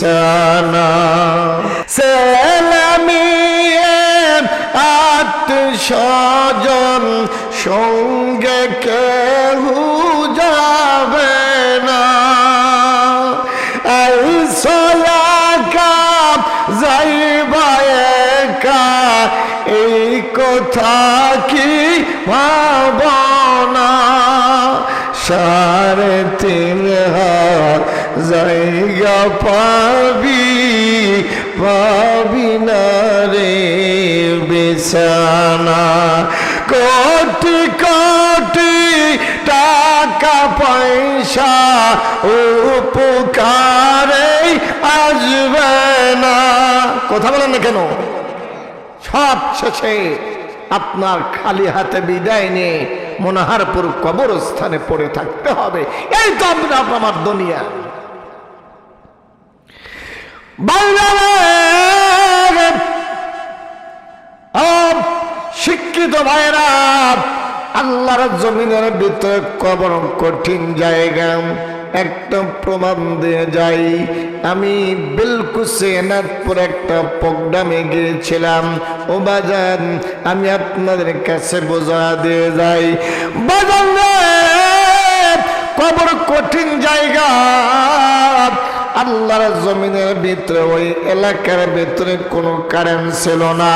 বিছানা সেলামিয়ে আত্মস্বজন সঙ্গে কেহ যাবে না এই সলাকা যাইবা একা এই কথা কি ভাবনা সাড়ে পাবি পাবি না রে বিছানা। কোটি কোটি টাকা, পয়সা উপকারে আসবে না। কথা বলেন না কেন? সব শেষে আপনার খালি হাতে বিদায় নিয়ে মনোহারপুর কবরস্থানে পড়ে থাকতে হবে। এই তো আমরা আমার দুনিয়া। শিক্ষিত ভাইরা আল্লাহর জমিনের ভিতরে কবর কঠিন জায়গা একটা প্রমাণ দিয়ে যাই। আমি এনাদপুর একটা প্রোগ্রামে গিয়েছিলাম। ও বাজান, আমি আপনাদের কাছে বোঝা দিয়ে যাই। বাজান কবর কঠিন জায়গা আল্লাহর জমিনের ভিতরে, ওই এলাকার ভিতরে কোনো কারেন্ট ছিল না।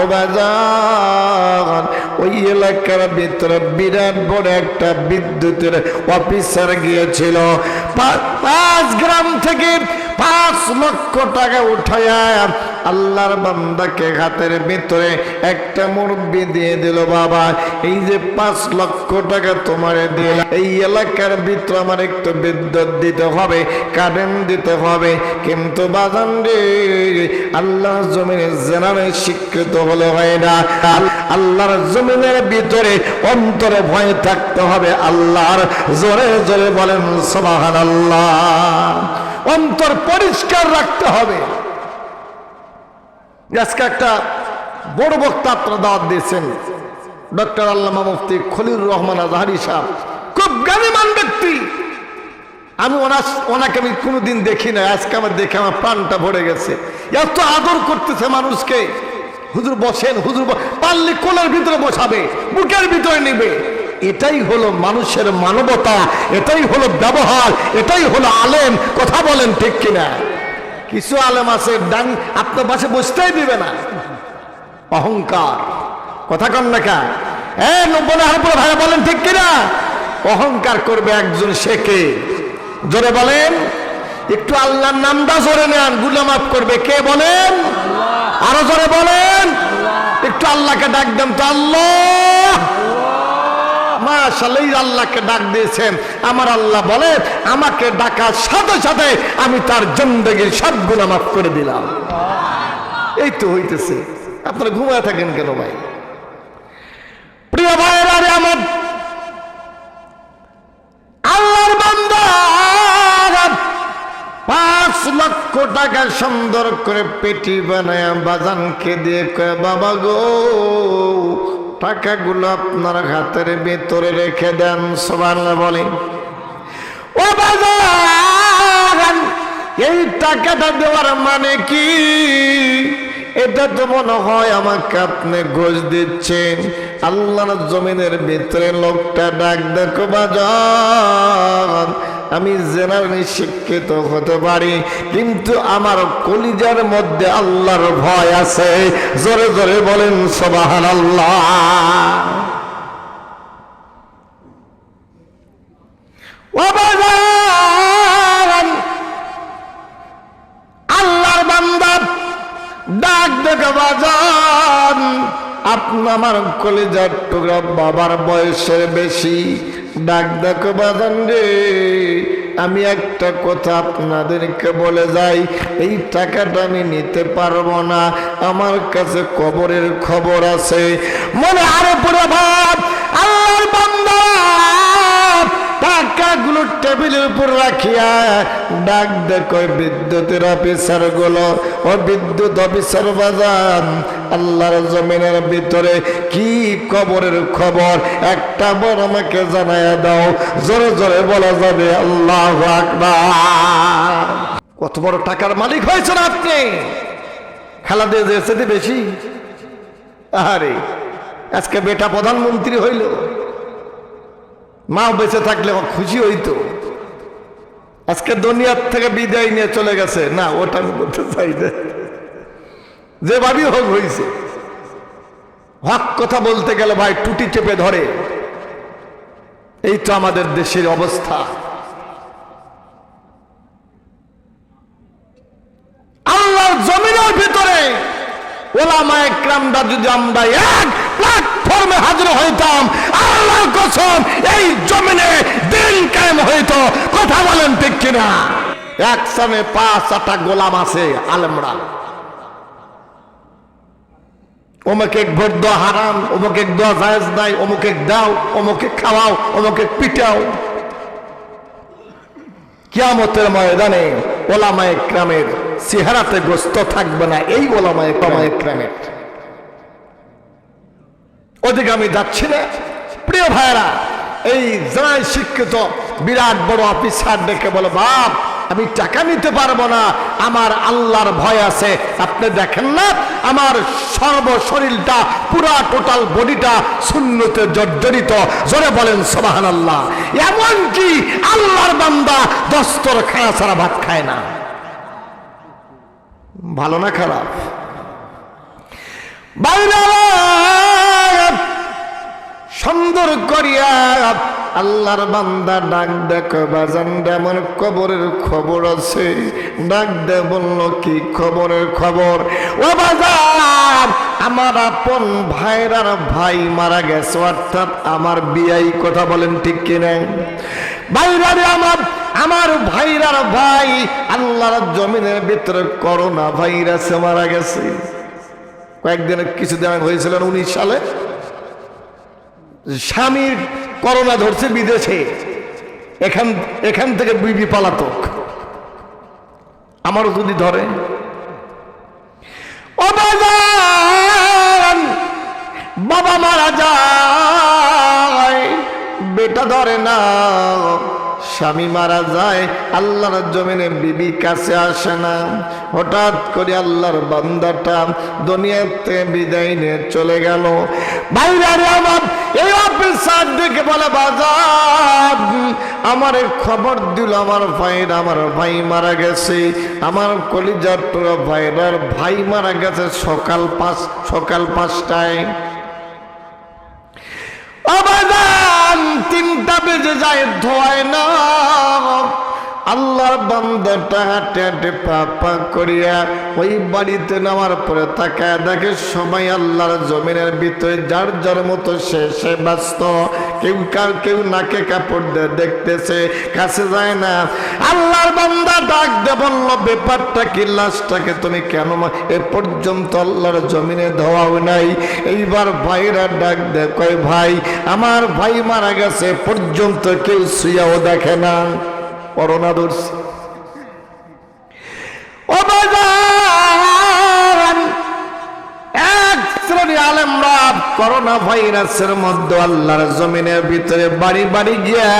ও বাজার, ওই এলাকার ভিতরে বিরাট বড় একটা বিদ্যুতের অফিসার গিয়েছিল। পাঁচ গ্রাম থেকে পাঁচ লক্ষ টাকা উঠায়া আল্লাহর বান্দাকে হাতের ভিতরে একটা মুরব্বি দিয়ে দিল, বাবা, এই যে পাঁচ লক্ষ টাকা তোমার দিল এই এলাকার ভিতরে আমার একটু বিদ্যুৎ দিতে হবে কারেন্ট দিতে হবে। কিন্তু বাজান রে আল্লাহ জমিনের জেনারে স্বীকৃত হলে হয় না। আল- আল্লাহর জমিনের ভিতরে অন্তরে ভয় থাকতে হবে, আল্লাহর জোরে জোরে বলেন সবাহান আল্লাহ অন্তর পরিষ্কার রাখতে হবে। আজকে একটা বড় বক্তা আপনারা দাওয়াত দিয়েছেন, ডক্টর আল্লামা মুফতি খলিল রহমান আজহারি সাহ খুব জ্ঞানীমান ব্যক্তি। আমি ওনার ওনাকে আমি কোনোদিন দেখি না আজকে আমার দেখে আমার প্রাণটা ভরে গেছে। এত আদর করতেছে মানুষকে। হুজুর বসেন, হুজুর পারলে কোলের ভিতরে বসাবে, বুকের ভিতরে নেবে। এটাই হলো মানুষের মানবতা, এটাই হলো ব্যবহার, এটাই হলো আলেম। কথা বলেন ঠিক কিনা? কিছু আলেম আছে ডান আপনার পাশে বসতেই দিবে না। অহংকার। কথা কন না কা এ, নব্বই হারপুর ভাইয়া বলেন ঠিক কিনা? অহংকার করবে একজন শেখে জোরে বলেন। একটু আল্লাহর নামটা জোরে নেনগুলা মাফ করবে। কে বলেন? আরও জোরে বলেন। একটু আল্লাহকে ডাক দেন তো আল্লাহ। আল্লাহকে ডাক দিয়েছেন। আমার আল্লাহ বলে, আমাকে ডাকার সাথে সাথে আমি তার জিন্দগির সব গুণা মাফ করে দিলাম। এই তো হইতেছে। আপনারা ঘুমায় থাকেন কেন ভাই? প্রিয় ভাইয়েরা আমার, আল্লাহর পাঁচ লক্ষ টাকা সুন্দর করে পেটি বানায় বাজানকে দিয়ে বাবা গো টাকাগুলো আপনার হাতের ভেতরে রেখে দেন সবান বলে। ও বাজান, এই টাকাটা দেওয়ার মানে কি? এটা তো মনে হয় আমাকে আপনি ঘোষ দিচ্ছেন। আল্লাহর জমিনের ভিতরে লোকটা ডাক, দেখো বাজান আমি জেনারেলি শিক্ষিত হতে পারি, কিন্তু আমার কলিজার মধ্যে আল্লাহর ভয় আছে। জোরে জোরে বলেন সবাহান আল্লাহ আল্লাহর ডাক দেখে বাজান, আপনি আমার কলেজার টুকরা বাবার বয়সের বেশি। ডাক দেখো বাজান রে, আমি একটা কথা আপনাদেরকে বলে যাই, এই টাকাটা আমি নিতে পারব না, আমার কাছে কবরের খবর আছে। মনে আরে পুরো ভাব, আল্লাহর বান্দা, টাকাগুলো টেবিলের উপর রাখিয়া ডাক দেখো বিদ্যুতের অফিসারগুলো ও বিদ্যুৎ অফিসার বাজান আল্লাহর জমিনের ভিতরে কি কবরের খবর? একটা বর আমাকে জানায় দাও। জোরে জোরে বলা যাবে, আল্লাহ আকবার। কত বড় টাকার মালিক হয়েছেন আপনি? খেলা দিয়ে যেতে বেশি। আরে আজকে বেটা প্রধানমন্ত্রী হইল। মা বেঁচে থাকলে আমার খুশি হইতো। আজকে দুনিয়ার থেকে বিদায় নিয়ে চলে গেছে। না, ওটা আমি বলতে চাই না। যে ভাবি হোক হয়েছে হক কথা বলতে গেলে ভাই টুটি চেপে ধরে। এই তো আমাদের দেশের অবস্থা। আল্লাহর জমিনের ভিতরে ওলামা একরামরা যদি আমরা এক প্ল্যাটফর্মে হাজির হইতাম, আল্লাহর কসম, এই জমিনে দিন কায়েম হইতো। কথা বলেন ঠিক কিনা? এক সামে পাঁচ আটা গোলাম আছে, আলেমরা। অমুকে ভোট দেওয়া হারাম, অমুকে দেওয়া জায়েজ নাই, অমুকে দাও, অমুকে খাওয়াও, অমুকে পিটাও। কিয়ামতের ময়দানে ওলামায়ে ক্রামের চেহারাতে গ্রস্ত থাকবে না এই ওলামায়ে কমায়ে ক্রামের ওদিকে আমি যাচ্ছি না। প্রিয় ভাইরা এই যারাই শিক্ষিত বিরাট বড় অফিসার ডেকে বলে, বাপ আমি টাকা নিতে পারব না। আমার আল্লাহর ভয় আছে। আপনি দেখেন না, আমার সর্ব শরীরটা পুরা টোটাল বডিটা শূন্যতে জর্জরিত। জোরে বলেন সোবাহান আল্লাহ এমনকি আল্লাহর বান্দা দস্তর খায়া ছাড়া ভাত খায় না। ভালো না খারাপ? সুন্দর করিয়া আল্লাহর বান্দা ডাক দেখো বাজান, এমন কবরের খবর আছে? ডাক দে বলল, কি খবরের খবর? ও বাজার আমার আপন ভাইরার ভাই মারা গেছে, অর্থাৎ আমার বিয়াই, কথা বলেন ঠিক কিনা ভাইরারে আমার আমার ভাইরার ভাই, আল্লাহর জমিনের ভিতরে করোনা ভাইরাসে মারা গেছে। কয়েকদিন কিছুদিন হয়েছিলেন উনিশ সালে। স্বামীর করোনা ধরছে বিদেশে। এখান এখান থেকে বিবি পালাতক। আমারও যদি ধরে। বাবা মারা যায়, বেটা ধরে না। স্বামী মারা যায়, আল্লাহর জমিনে বিবি কাছে আসে না। হঠাৎ করে আল্লাহর বান্দাটা দুনিয়াতে বিদায় নিয়ে চলে গেল। আমার খবর দিল, আমার ভাইয়ের আমার ভাই মারা গেছে। আমার কলিজার তোরা ভাইরার ভাই মারা গেছে সকাল পাঁচ, সকাল পাঁচটায়। তিনটা বেজে যায় ধোয় না। আল্লাহর বান্দাটা হাঁটে হাঁটে পা পা করিয়া ওই বাড়িতে নেওয়ার পরে তাকায় দেখে সবাই আল্লাহর জমিনের ভিতরে যার যার মতো সে সে ব্যস্ত। কেউ কার কেউ নাকে কাপড় দিয়ে দেখতেছে, কাছে যায় না। আল্লাহর বান্দা ডাক দে বলল, ব্যাপারটা কি? লাশটাকে তুমি কেন এ পর্যন্ত আল্লাহর জমিনে ধোয়াও নাই। এইবার ভাইরা ডাক দে কয় ভাই, আমার ভাই মারা গেছে পর্যন্ত কেউ শুয়াও দেখে না। করোনা করোনা ভাইরাসের মধ্যে আল্লাহর জমিনের ভিতরে বাড়ি বাড়ি গিয়া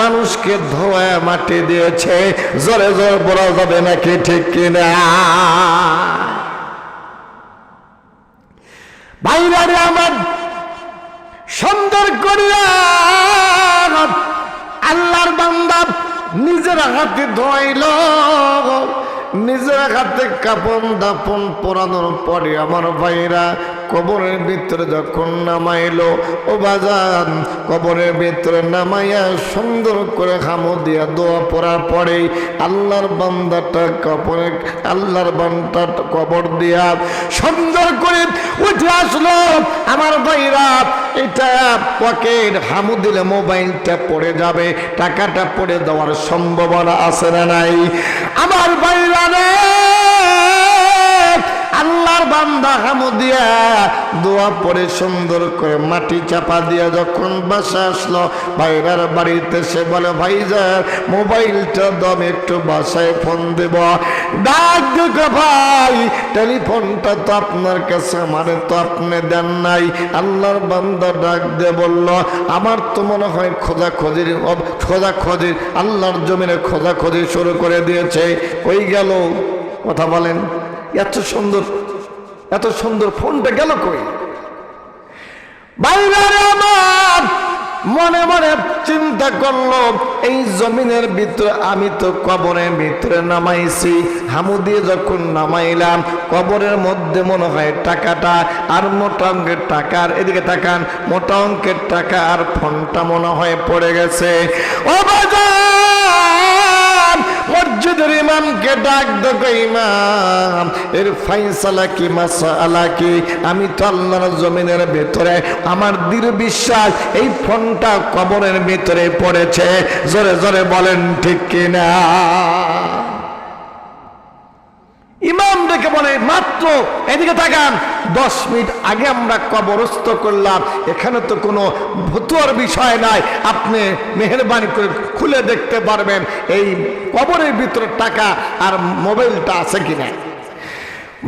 মানুষকে ধোয়া মাটি দিয়েছে। জোরে জোরে বলা যাবে নাকি ঠিক কিনা? ভাইরারে আমার সুন্দর করিয়া আল্লাহর বান্দা নিজের হাতে ধোয়াইল। নিজের হাতে কাপন দাপন পরানোর পরে আমার ভাইরা কবরের ভিতরে যখন নামাইলো, ও বাজান, কবরের ভিতরে নামাইয়া সুন্দর করে হামো দিয়া দোয়া পড়ার পরে আল্লাহর বান্দাটা কবরে, আল্লাহর বান্দাটা কবর দিয়া সুন্দর করে উঠে আসলো। আমার ভাইরা, এটা পকেট হামু দিলে মোবাইলটা পড়ে যাবে, টাকাটা পড়ে দেওয়ার সম্ভাবনা আছে না নাই? আমার ভাইরা রে! আল্লাহর বান্দা হামু দিয়া দোয়া পরে সুন্দর করে মাটি চাপা দিয়া যখন বাসা আসলো ভাইরার বাড়িতে সে বলে ভাইজার মোবাইলটা দম একটু বাসায় ফোন দেব। ডাক ভাই, টেলিফোনটা তো আপনার কাছে, আমারে তো আপনি দেন নাই। আল্লাহর বান্দা ডাক দিয়ে বলল, আমার তো মনে হয় খোঁজা খোঁজির খোঁজা খোঁজির আল্লাহর জমিনে খোঁজা খোঁজি শুরু করে দিয়েছে। কই গেল? কথা বলেন। এত সুন্দর এত সুন্দর ফোনটা গেল কই? আমার মনে মনে চিন্তা করল, এই জমিনের ভিতরে আমি তো কবরের ভিতরে নামাইছি। হামু দিয়ে যখন নামাইলাম, কবরের মধ্যে মনে হয় টাকাটা আর মোটা অঙ্কের টাকার এদিকে তাকান, মোটা অঙ্কের টাকা আর ফোনটা মনে হয় পড়ে গেছে। ও বাজার! মসজিদের ডাক দেখো ইমাম? এর ফাইসালা কি, মাসালা কি? আমি তো আল্লাহর জমিনের ভেতরে, আমার দৃঢ় বিশ্বাস এই ফোনটা কবরের ভিতরে পড়েছে। জোরে জোরে বলেন ঠিক কিনা? ইমাম ডেকে বলে, মাত্র এদিকে তাকান। দশ মিনিট আগে আমরা কবরস্ত করলাম। এখানে তো কোনো ভুতুয়ার বিষয় নাই। আপনি মেহরবানি করে খুলে দেখতে পারবেন এই কবরের ভিতরে টাকা আর মোবাইলটা আছে কিনা।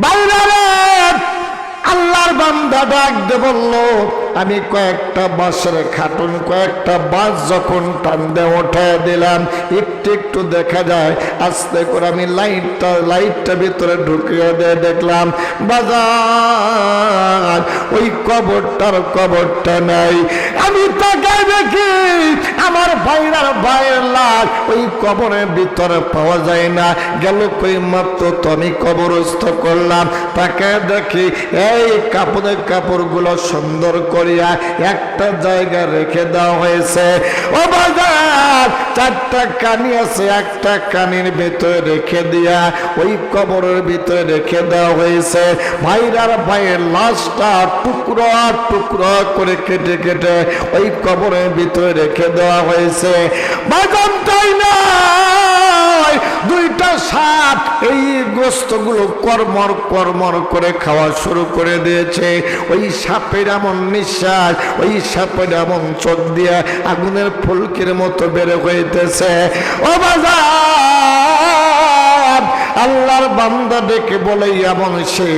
বাইরে আল্লাহর বান্দা ডাক দে বলল, আমি কয়েকটা বাসের খাটুন, কয়েকটা বাস যখন টান দিয়ে উঠে দিলাম, একটু একটু দেখা যায়, আস্তে করে আমি লাইটটা লাইটটা ভিতরে ঢুকিয়ে দিয়ে দেখলাম, বাজার, ওই কবরটার কবরটা নাই। আমি তাকাই দেখি, আমার ভাইরার ভাইয়ের লাশ ওই কবরের ভিতরে পাওয়া যায় না। গেল কই মাত্র তো আমি কবরস্থ করলাম। তাকে দেখি এই কাপড়ের কাপড়গুলো সুন্দর করিয়া একটা জায়গা রেখে দেওয়া হয়েছে। ও বাজার, চারটা কানি আছে, একটা কানির ভিতরে রেখে দিয়া ওই কবরের ভিতরে রেখে দেওয়া হয়েছে। ভাইরার ভাইয়ের লাশটা টুকরো টুকরো করে কেটে কেটে ওই কবরের ভিতরে রেখে দেওয়া হয়েছে। বাজান তাই না দুইটা সাপ এই গোস্তগুলো কর্মর কর্মর করে খাওয়া শুরু করে দিয়েছে। ওই সাপের এমন নিঃশ্বাস, ওই সাপের এমন চোখ দিয়ে আগুনের ফুলকির মতো বেড়ে হইতেছে। ও বাজার! আল্লাহর বান্দা ডেকে বলে, এমন সেই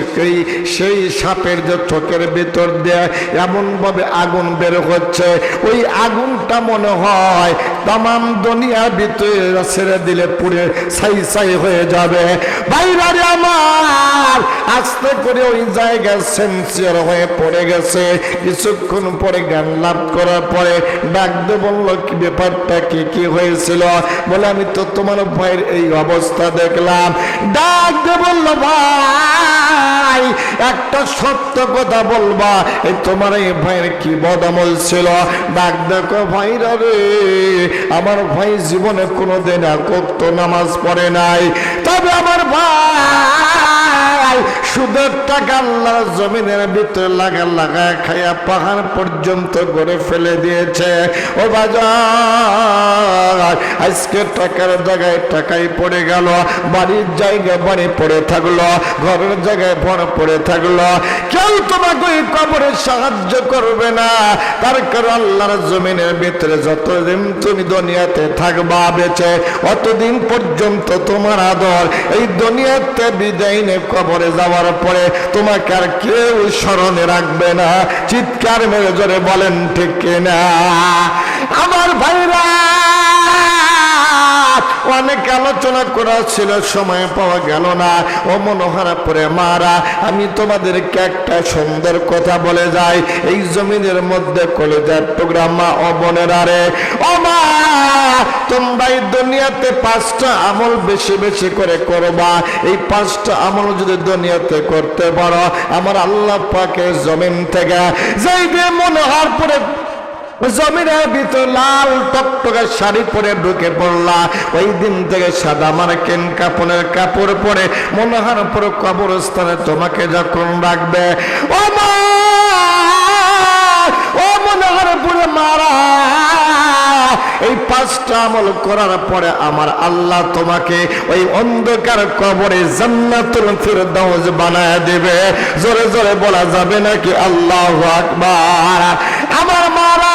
সেই সাপের যে চোখের ভিতর দেয় এমন ভাবে আগুন বের হচ্ছে। ওই আগুনটা মনে হয় তাম দুনিয়ার ভিতরে ছেড়ে দিলে পুড়ে সাই সাই হয়ে যাবে। বাইরে আমার আস্তে করে ওই জায়গায় সেন্সিয়ার হয়ে পড়ে গেছে। কিছুক্ষণ পরে জ্ঞান লাভ করার পরে ডাকতে বলল, কি ব্যাপারটা? কি কি হয়েছিল? বলে, আমি তো তোমার ভাইয়ের এই অবস্থা দেখলাম। ডাক বলল, ভাই, একটা সত্য কথা বলবা। এই তোমার এই ভাইয়ের কি বদামল ছিল? ডাক দেখো ভাইরা রে, আমার ভাই জীবনে কোনোদিন একত্র নামাজ পড়ে নাই। তবে আমার ভাই সুদের টাকা আল্লাহ জমিনের ভিতরে লাগা লাগা খায়া পাহাড় পর্যন্ত গড়ে ফেলে দিয়েছে। ও বাজার, আজকে টাকার জায়গায় টাকাই পড়ে গেল, বাড়ির জায়গায় বাড়ি পড়ে থাকল, ঘরের জায়গায় ভর পড়ে থাকল। কেউ তোমাকে ওই কবরে সাহায্য করবে না, তার কারণ আল্লাহর জমিনের ভিতরে যতদিন তুমি দুনিয়াতে থাকবা, বেঁচে, অতদিন পর্যন্ত তোমার আদর, এই দুনিয়াতে বিদায় নিয়ে কবরে যাওয়ার পরে তোমাকে আর কেউ স্মরণে রাখবে না। চিৎকার মেরে জোরে বলেন, ঠিক কিনা? আমার ভাইরা! অনেক আলোচনা করা ছিল, সময় পাওয়া গেল না। ও মনোহরাপুরে মারা, আমি তোমাদেরকে একটা সুন্দর কথা বলে যাই। এই জমিনের মধ্যে কলেজার টুকরা মা ও বোনেরা রে। ও মা, তোমরা এই দুনিয়াতে পাঁচটা আমল বেশি বেশি করে করবা। এই পাঁচটা আমল যদি দুনিয়াতে করতে পারো, আমার আল্লাহ পাকে জমিন থেকে, যেই দিয়ে মনোহরপুরে জমিনের ভিতর লাল টকটকে শাড়ি পরে ঢুকে পড়লা। ওই দিন থেকে সাদা মার্কিন কাপড়ের কাপড় পরে মনোহার পুরো কবরস্থানে তোমাকে যখন রাখবে, ও মা! ও মনোহর পুরো মারা! এই আমল করার পরে আমার আল্লাহ তোমাকে ওই অন্ধকার কবরে জান্নাতুল ফিরদাউস বানায় দেবে। জোরে জোরে বলা যাবে নাকি আল্লাহু আকবার? আমার মারা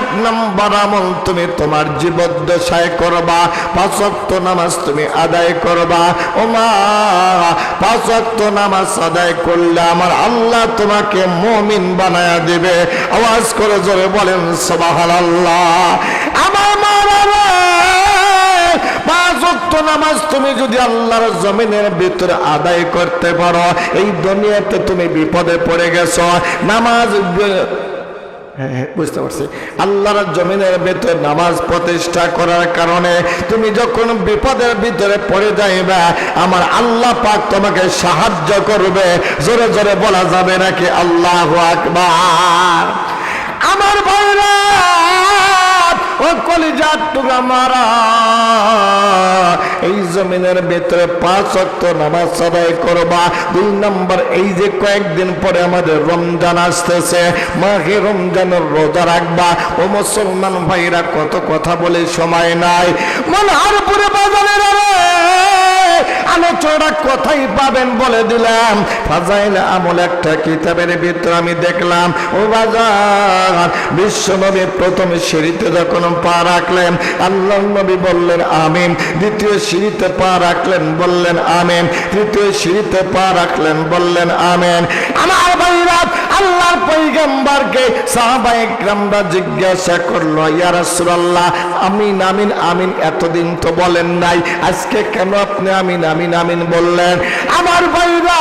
এক নম্বর আমল তুমি তোমার জীবদ্দশায় করবা পাঁচক্ত নামাজ তুমি আদায় করবা। ও মা পাঁচক্ত নামাজ আদায় করলে আমার আল্লাহ তোমাকে মমিন বানায়া দিবে। আওয়াজ করে জোরে বলেন সবাহাল আল্লাহ আমার মারা রে, পাঁচ নামাজ তুমি যদি আল্লাহর জমিনের ভিতরে আদায় করতে পারো এই দুনিয়াতে তুমি বিপদে পড়ে গেছো। নামাজ বুঝতে পারছি। আল্লাহর জমিনের ভেতরে নামাজ প্রতিষ্ঠা করার কারণে তুমি যখন বিপদের ভিতরে পড়ে যাইবে, আমার আল্লাহ পাক তোমাকে সাহায্য করবে। জোরে জোরে বলা যাবে নাকি আল্লাহ আকবার? আমার ভাইরা! ও কলিজার টুকা মারা। এই জমিনের ভেতরে পাঁচ অক্ত নামাজ আদায় করবা। দুই নম্বর, এই যে কয়েকদিন পরে আমাদের রমজান আসতেছে মাকে রমজানের রোজা রাখবা। ও মুসলমান ভাইরা কত কথা বলে সময় নাই। মন আর পুরে বাজারের আলোচনা কথাই পাবেন বলে দিলাম। ফাজাইল আমল একটা কিতাবের ভিতর আমি দেখলাম, ও বাজার, বিশ্বনবী প্রথম সিঁড়িতে যখন পা রাখলেন আল্লাহ নবী বললেন, আমিন। দ্বিতীয় সিঁড়িতে পা রাখলেন, বললেন, আমিন। তৃতীয় সিঁড়িতে পা রাখলেন, বললেন, আমেন। আমার ভাইরা, আল্লাহর পৈগম্বরকে সাহাবাইকরামরা জিজ্ঞাসা করল, ইয়া রাসূলুল্লাহ, আমিন আমিন আমিন? এতদিন তো বলেন নাই, আজকে কেন আপনি আমিন আমিন? আমিন আমিন বললেন, আমার ভাইরা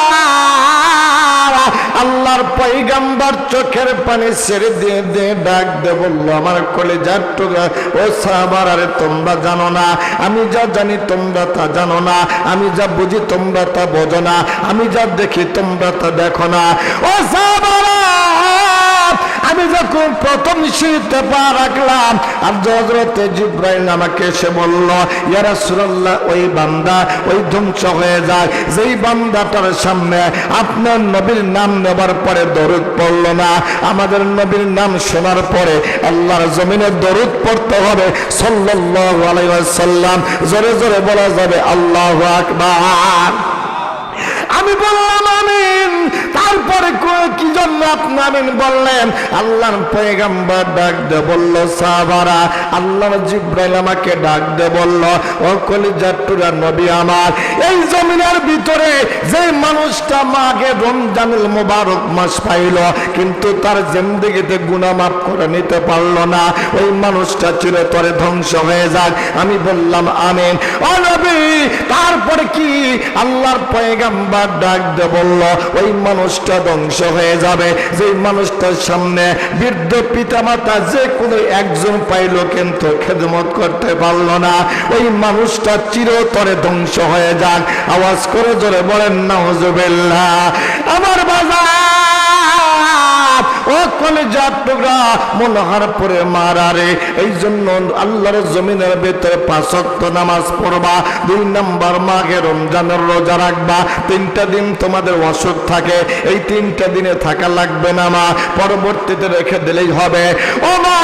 আল্লাহর পৈগম্বর চোখের পানি ছেড়ে দিয়ে দিয়ে ডাক দে বলল, আমার কলেজার টুকরা, ও সাহাবার, আরে তোমরা জানো না, আমি যা জানি তোমরা তা জানো না, আমি যা বুঝি তোমরা তা বোঝো না, আমি যা দেখি তোমরা তা দেখো না। ও সাহাবারা আমি যখন প্রথম সিঁড়িতে পা রাখলাম, আর হজরতে জিব্রাইল আমাকে এসে বলল ইয়ারা সুরাল্লাহ ওই বান্দা, ওই ধ্বংস হয়ে যায়। যেই বান্দাটার সামনে আপনার নবীর নাম নেবার পরে দরুদ পড়ল না, আমাদের নবীর নাম শোনার পরে আল্লাহর জমিনে দরুদ পড়তে হবে, সাল্লাল্লাহু আলাইহি ওয়াসাল্লাম। জোরে জোরে বলা যাবে, আল্লাহু আকবার। আমি বললাম, আমিন। তারপরে কি জন্য আপনি বললেন? আল্লাহর পয়গাম্বার ডাক দে বলল, সাহাবারা আল্লাহর জিব্রাইল আমাকে ডাক দে বলল, ও কলিজাট্টুরা নবী আমার, এই জমিনের ভিতরে যে মানুষটা মাকে রমজানুল মুবারক মাস পাইল, কিন্তু তার জিন্দেগিতে গুনাহ মাফ করে নিতে পারল না। ওই মানুষটা চিরতরে ধ্বংস হয়ে যাক। আমি বললাম, আমিন। ও নবী, তারপরে কি? আল্লাহর পয়গাম্বার ডাক দে বলল, ওই মানুষটা ধ্বংস হয়ে যাবে। যে মানুষটার সামনে বৃদ্ধ পিতামাতা যে কোনো একজন পাইল কিন্তু খেদমত করতে পারল না। ওই মানুষটা চিরতরে ধ্বংস হয়ে যাক। আওয়াজ করে জোরে বলেন না হজবেল্লা আমার বাজার ও টুকরা এই জন্য আল্লাহর নামাজ পড়বা, দুই নম্বর রমজানের রোজা রাখবা, তিনটা দিন তোমাদের থাকে, এই তিনটা দিনে থাকা লাগবে না মা, পরবর্তীতে রেখে দিলেই হবে। ও মা!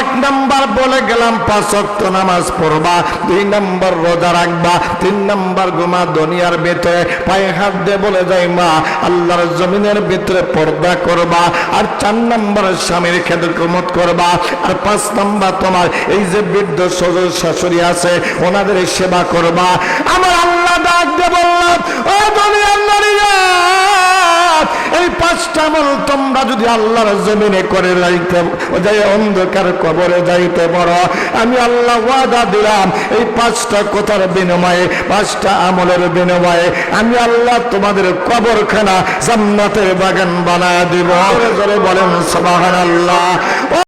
এক নাম্বার বলে গেলাম, পাঁচ ওয়াক্ত নামাজ পড়বা, দুই নাম্বার রোজা রাখবা, তিন নাম্বার ঘুমা দুনিয়ার ভিতরে, পায়ে হাত দিয়ে বলে যাই, মা, আল্লাহর জমিনের ভিতরে পর্দা করবা, আর চার নাম্বার স্বামীর খেদমত করবা, আর পাঁচ নাম্বার তোমার এই যে বৃদ্ধ সজল শাশুড়ি আছে, ওনাদের সেবা করবা। আমার আল্লাহ ডাক দিয়ে বললাম ও দুনিয়ার নারীরা এই পাঁচটা আমল তোমরা যদি আল্লাহর জমিনে করে যাইতে, যাই অন্ধকার কবরে যাইতে পারো। আমি আল্লাহ ওয়াদা দিলাম, এই পাঁচটা কথার বিনিময়ে, পাঁচটা আমলের বিনিময়ে আমি আল্লাহ তোমাদের কবরখানা জান্নাতের বাগান বানা দিব। বলেন বলেন, সুবহানাল্লাহ।